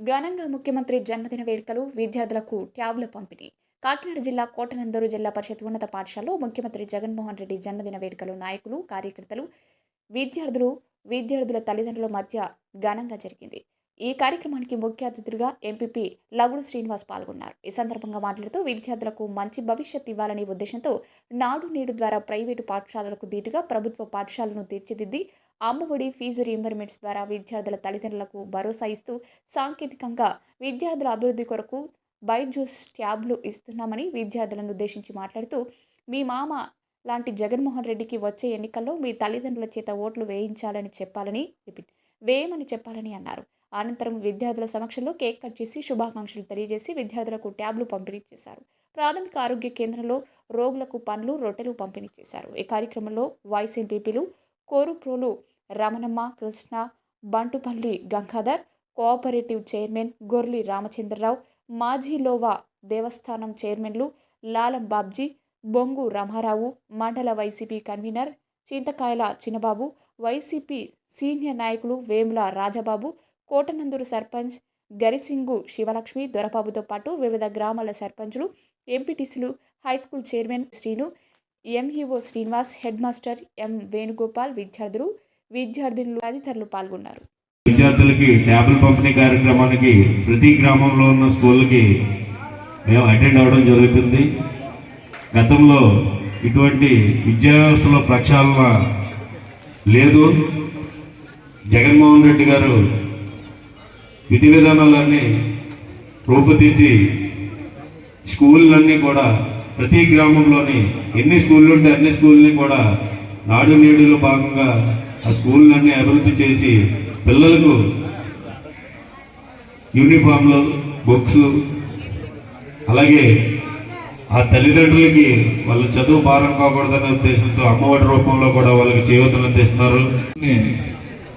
ఘనంగా ముఖ్యమంత్రి జన్మదిన వేడుకలు విద్యార్థులకు ట్యాబ్ల పంపిణీ. కాకినాడ జిల్లా కోటనందూరు జిల్లా పరిషత్ ఉన్నత పాఠశాలలో ముఖ్యమంత్రి జగన్మోహన్ రెడ్డి జన్మదిన వేడుకలు నాయకులు కార్యకర్తలు విద్యార్థులు విద్యార్థుల తల్లిదండ్రుల మధ్య ఘనంగా జరిగింది. ఈ కార్యక్రమానికి ముఖ్య అతిథులుగా ఎంపీపీ లగుడు శ్రీనివాస్ పాల్గొన్నారు. ఈ సందర్భంగా మాట్లాడుతూ విద్యార్థులకు మంచి భవిష్యత్ ఇవ్వాలనే ఉద్దేశంతో నాడు నేడు ద్వారా ప్రైవేటు పాఠశాలలకు దీటుగా ప్రభుత్వ పాఠశాలను తీర్చిదిద్ది అమ్మఒడి ఫీజు రీఎంబర్మెంట్స్ ద్వారా విద్యార్థుల తల్లిదండ్రులకు భరోసా ఇస్తూ సాంకేతికంగా విద్యార్థుల అభివృద్ధి కొరకు బైజూస్ ట్యాబ్లు ఇస్తున్నామని విద్యార్థులను ఉద్దేశించి మాట్లాడుతూ మీ మామ లాంటి జగన్మోహన్ రెడ్డికి వచ్చే ఎన్నికల్లో మీ తల్లిదండ్రుల చేత ఓట్లు వేయించాలని చెప్పాలని రిపీట్ వేయమని చెప్పాలని అన్నారు. అనంతరం విద్యార్థుల సమక్షంలో కేక్ కట్ చేసి శుభాకాంక్షలు తెలియజేసి విద్యార్థులకు ట్యాబ్లు పంపిణీ చేశారు. ప్రాథమిక ఆరోగ్య కేంద్రంలో రోగులకు పండ్లు రొట్టెలు పంపిణీ చేశారు. ఈ కార్యక్రమంలో వైస్ ఎంపీపీలు కోరుప్రోలు రమణమ్మ కృష్ణ బంటుపల్లి గంగాధర్ కోఆపరేటివ్ చైర్మన్ గొర్లి రామచంద్రరావు మాజీలోవా దేవస్థానం చైర్మన్లు లాలం బాబ్జీ బొంగు రమారావు మండల YCP convener Chintakayala Chinnababu YCP senior నాయకులు వేముల రాజబాబు కోటనందూరు సర్పంచ్ గరిసింగు శివలక్ష్మి దొరబాబుతో పాటు వివిధ గ్రామాల సర్పంచులు ఎంపీటీసీలు high school chairman Srinu MEO Srinivas head master M Venugopal విద్యార్థులు విద్యార్థినులు తదితరులు పాల్గొన్నారు. విద్యార్థులకి ట్యాబ్లు పంపిణీ కార్యక్రమానికి ప్రతి గ్రామంలో ఉన్న స్కూళ్ళకి మేము అటెండ్ అవ్వడం జరుగుతుంది. గతంలో ఇటువంటి విద్యా వ్యవస్థలో ప్రక్షాళన లేదు. జగన్మోహన్ రెడ్డి గారు విధి విధానాలన్నీ రూపుదిద్ది స్కూళ్ళన్నీ కూడా ప్రతి గ్రామంలోని ఎన్ని స్కూళ్ళు ఉంటే అన్ని స్కూళ్ళని కూడా నాడు నేడులో భాగంగా ఆ స్కూళ్ళన్నీ అభివృద్ధి చేసి పిల్లలకు యూనిఫామ్లు బుక్స్ అలాగే ఆ తల్లిదండ్రులకి వాళ్ళ చదువు భారం కాకూడదనే ఉద్దేశంతో అమ్మఒడి రూపంలో కూడా వాళ్ళకి చేయూతలు అందిస్తున్నారు.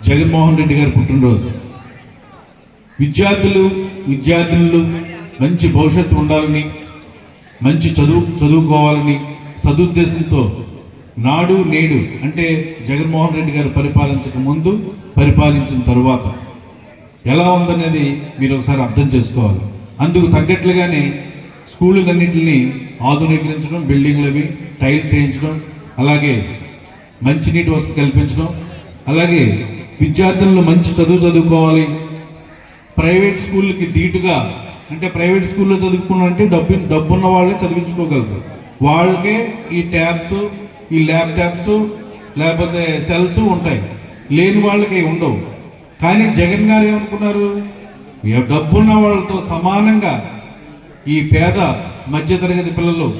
జగన్మోహన్ రెడ్డి గారి పుట్టినరోజు. విద్యార్థులు విద్యార్థినులు మంచి భవిష్యత్తు ఉండాలని మంచి చదువు చదువుకోవాలని సదుద్దేశంతో నాడు నేడు అంటే జగన్మోహన్ రెడ్డి గారు పరిపాలించక ముందు పరిపాలించిన తరువాత. ఎలా ఉందనేది మీరు ఒకసారి అర్థం చేసుకోవాలి. అందుకు తగ్గట్లుగానే స్కూళ్ళన్నింటినీ ఆధునీకరించడం బిల్డింగ్లు అవి టైల్స్ వేయించడం అలాగే మంచినీటి వసతి కల్పించడం అలాగే విద్యార్థులను మంచి చదువు చదువుకోవాలి. ప్రైవేట్ స్కూళ్ళకి ధీటుగా అంటే ప్రైవేట్ స్కూల్లో చదువుకున్నారంటే డబ్బు డబ్బున్న వాళ్ళే చదివించుకోగలరు. వాళ్ళకే ఈ ట్యాబ్స్ ఈ ల్యాప్టాప్స్ లేకపోతే సెల్స్ ఉంటాయి. లేని వాళ్ళకి ఉండవు. కానీ జగన్ గారు ఏమనుకున్నారు? డబ్బున్న వాళ్ళతో సమానంగా ఈ పేద మధ్యతరగతి పిల్లలు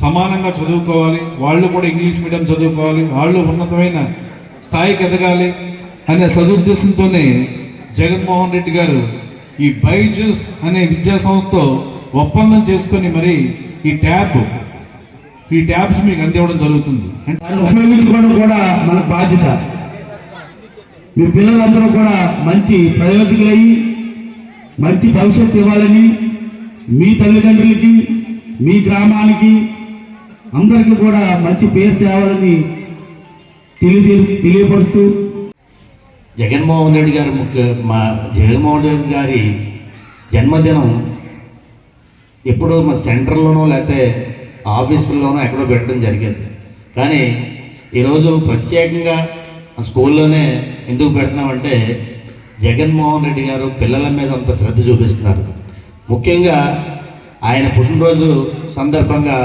సమానంగా చదువుకోవాలి. వాళ్ళు కూడా ఇంగ్లీష్ మీడియం చదువుకోవాలి. వాళ్ళు ఉన్నతమైన స్థాయికి ఎదగాలి అనే సదుద్దేశంతోనే జగన్మోహన్ రెడ్డి గారు ఈ బైజూస్ అనే విద్యా సంస్థతో ఒప్పందం చేసుకొని మరి ఈ ట్యాబ్ ఈ ట్యాబ్స్ మీకు అందివ్వడం జరుగుతుంది. అంటే దాన్ని ఉపయోగించుకోవడం కూడా మన బాధ్యత. మీ పిల్లలందరూ కూడా మంచి ప్రయోజకులయ్యి మంచి భవిష్యత్తు ఇవ్వాలని మీ తల్లిదండ్రులకి మీ గ్రామానికి అందరికీ కూడా మంచి పేరు తేవాలని తెలియ తెలియపరుస్తూ జగన్మోహన్ రెడ్డి గారి ముఖ్య మా జగన్మోహన్ రెడ్డి గారి జన్మదినం ఎప్పుడో మా సెంటర్లోనో లేకపోతే ఆఫీసుల్లోనో ఎక్కడో పెట్టడం జరిగేది. కానీ ఈరోజు ప్రత్యేకంగా స్కూల్లోనే ఎందుకు పెడుతున్నామంటే జగన్మోహన్ రెడ్డి గారు పిల్లల మీద అంత శ్రద్ధ చూపిస్తున్నారు. ముఖ్యంగా ఆయన పుట్టినరోజు సందర్భంగా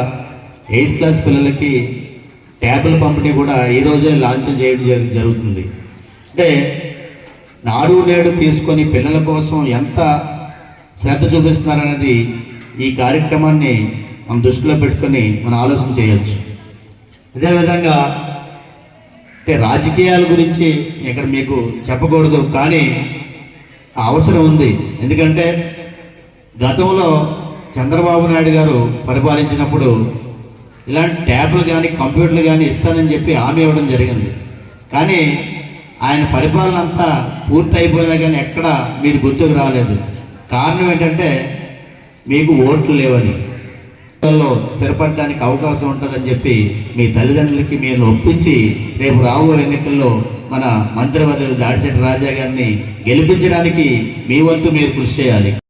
ఎయిత్ క్లాస్ పిల్లలకి ట్యాబ్ల పంపిణీ కూడా ఈరోజే లాంచ్ చేయడం జరుగుతుంది. అంటే నాడు నేడు తీసుకొని పిల్లల కోసం ఎంత శ్రద్ధ చూపిస్తున్నారనేది ఈ కార్యక్రమాన్ని మనం దృష్టిలో పెట్టుకొని మనం ఆలోచన చేయొచ్చు. అదేవిధంగా అంటే రాజకీయాల గురించి ఇక్కడ మీకు చెప్పకూడదు కానీ అవసరం ఉంది. ఎందుకంటే గతంలో చంద్రబాబు నాయుడు గారు పరిపాలించినప్పుడు ఇలాంటి ట్యాబ్లు కానీ కంప్యూటర్లు కానీ ఇస్తానని చెప్పి హామీ ఇవ్వడం జరిగింది. కానీ ఆయన పరిపాలన అంతా పూర్తి అయిపోయినా కానీ ఎక్కడ మీరు గుర్తుకు రాలేదు. కారణం ఏంటంటే మీకు ఓట్లు లేవని. స్థిరపడడానికి అవకాశం ఉంటుందని చెప్పి మీ తల్లిదండ్రులకి మీరు ఒప్పించి రేపు రాబోయే ఎన్నికల్లో మన మంత్రివర్యులు దాడిశెట్టి రాజా గారిని గెలిపించడానికి మీ వంతు మీరు కృషి చేయాలి.